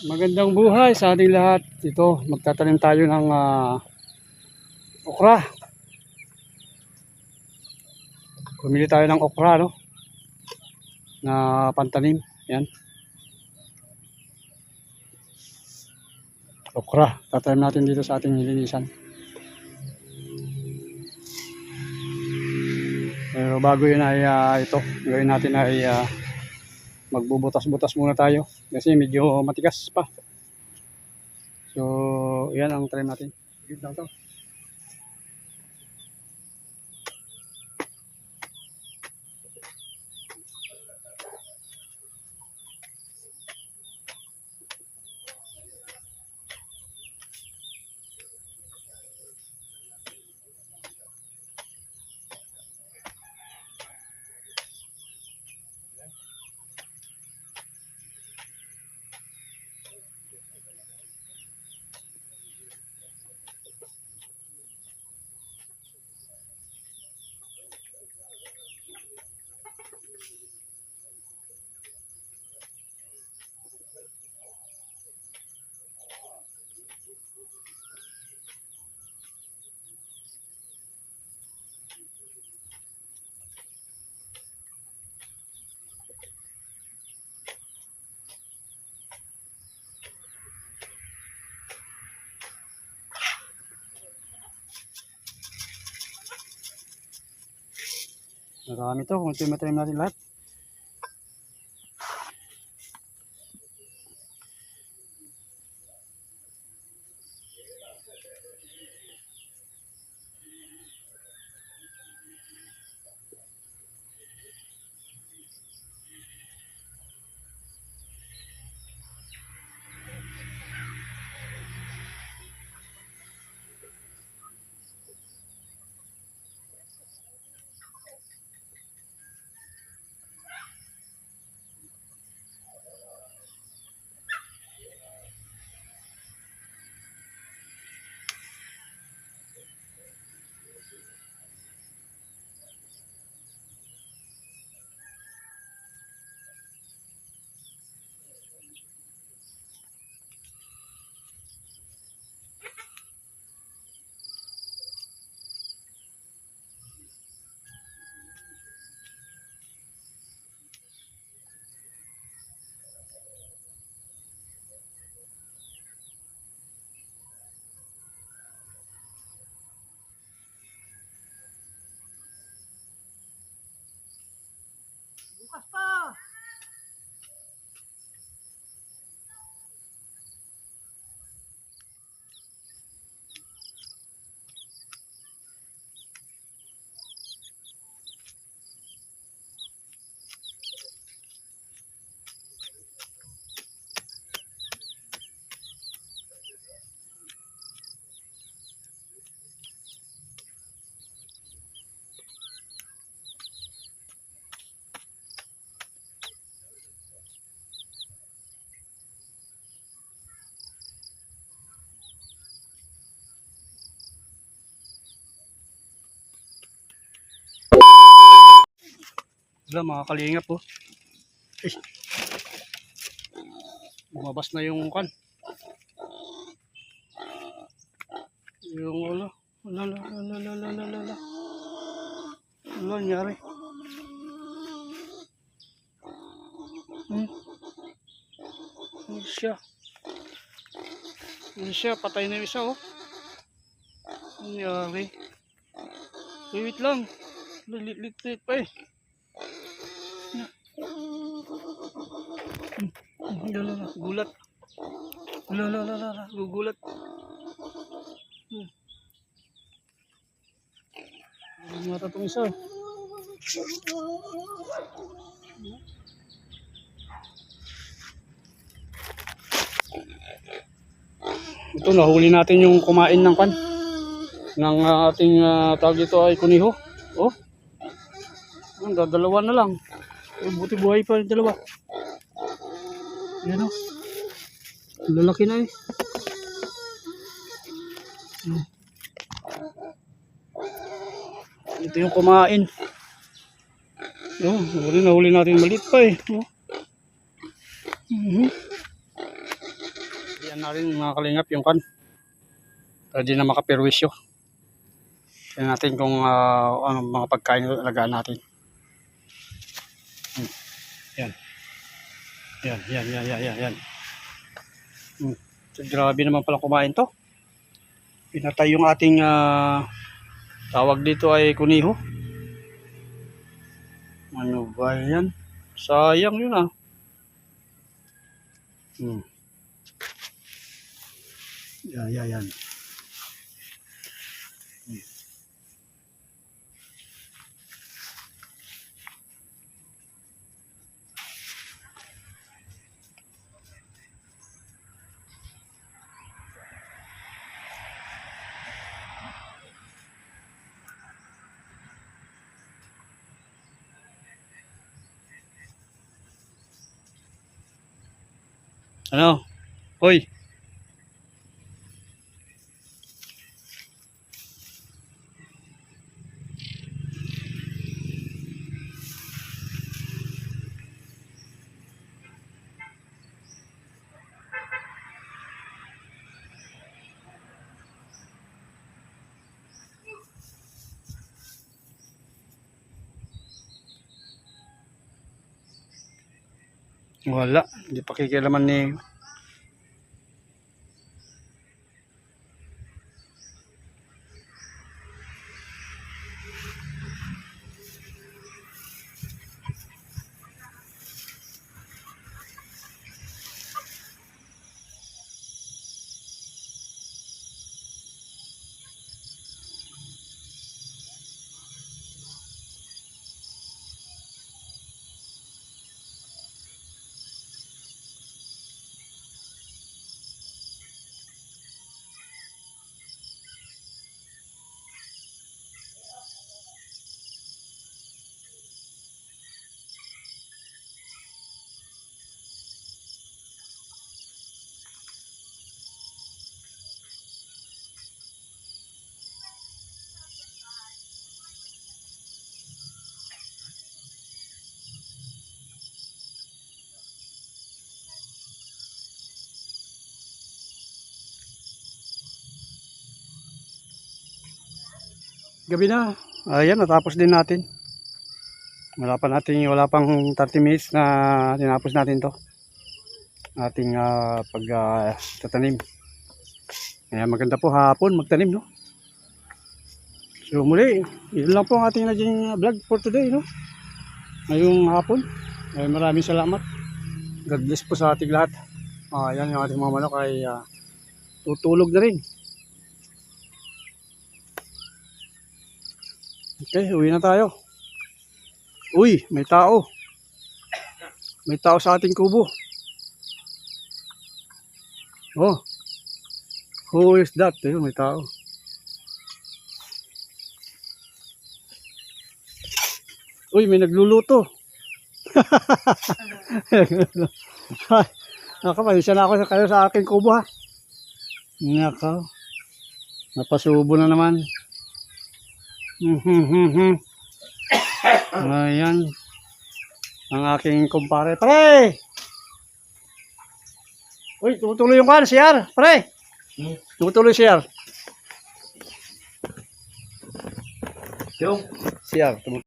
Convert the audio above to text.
Magandang buhay sa ating lahat. Ito, magtatanim tayo ng ah, okra. Pumili tayo ng okra, no? Na pantanim. Yan. Okra. Tatanim natin dito sa ating nilinisan. Pero bago yun ay ah, ito, gawin natin ay ah, magbubutas-butas muna tayo kasi medyo matigas pa. So, yan ang try natin. Gid lang to. Marami to kung timatry natin lahat. Bukas pa! Sila mga kalingap po. Eh. Bumabas na yung kan. Yung ulo. Wala, wala, wala, wala, wala, wala. Wala, nangyari. Hmm. Ano siya? Ano siya? Patay na yung isa, oh. Ano nangyari? Wait lang. Lilit-lit pa eh. Lala, lala, gulat. Lala, lala, lala, gugulat. Hmm. Ano mata itong isa? Ito, nahuli natin yung kumain ng pan. Ng ah, ating uh, tawag dito ay kuniho. Oh. Ang dalawa na lang. Eh, buti buhay pa yung dalawa. Yan o. Lalaki na eh. Hmm. Ito yung kumain. Oh, huli na huli natin maliit pa eh. Oh. Mhm. Yan na rin mga kalingap yung kan. Pwede na makaperwisyo. Tingnan natin kung ah, ano mga pagkain alagaan natin. Yan. Yan, yan, yan, yan, yan, yan. Hmm. Grabe naman pala kumain to. Pinatay yung ating ah, tawag dito ay kuniho. Ano ba yan? Sayang yun ah. Hmm. Yan, yan, yan. Ano? Hoy. Wala. Hindi pa kikilaman ni gabi na. Ayan, natapos din natin. Wala pa natin, wala pang 30 minutes na tinapos natin to. Ating ah, pag ah, tatanim. Ayan, maganda po hapon magtanim, no? So muli, yun lang po ang ating naging vlog for today, no? Ngayong hapon. Ay, maraming salamat. God bless po sa ating lahat. Ah, yan yung ating mga manok ay ah, tutulog na rin. Okay, uwi na tayo. Uy, may tao. May tao sa ating kubo. Oh. Who is that? Ayun, may tao. Uy, may nagluluto. Nakapalisya na ako sa kayo sa aking kubo ha. Nakaw. Napasubo na naman. Mhm. Ayan. Ang aking kumpare. Pre! Uy, tumutuloy yung kan, siyar. Pre! Tumutuloy siyar. Yung Siyar. Tumutuloy.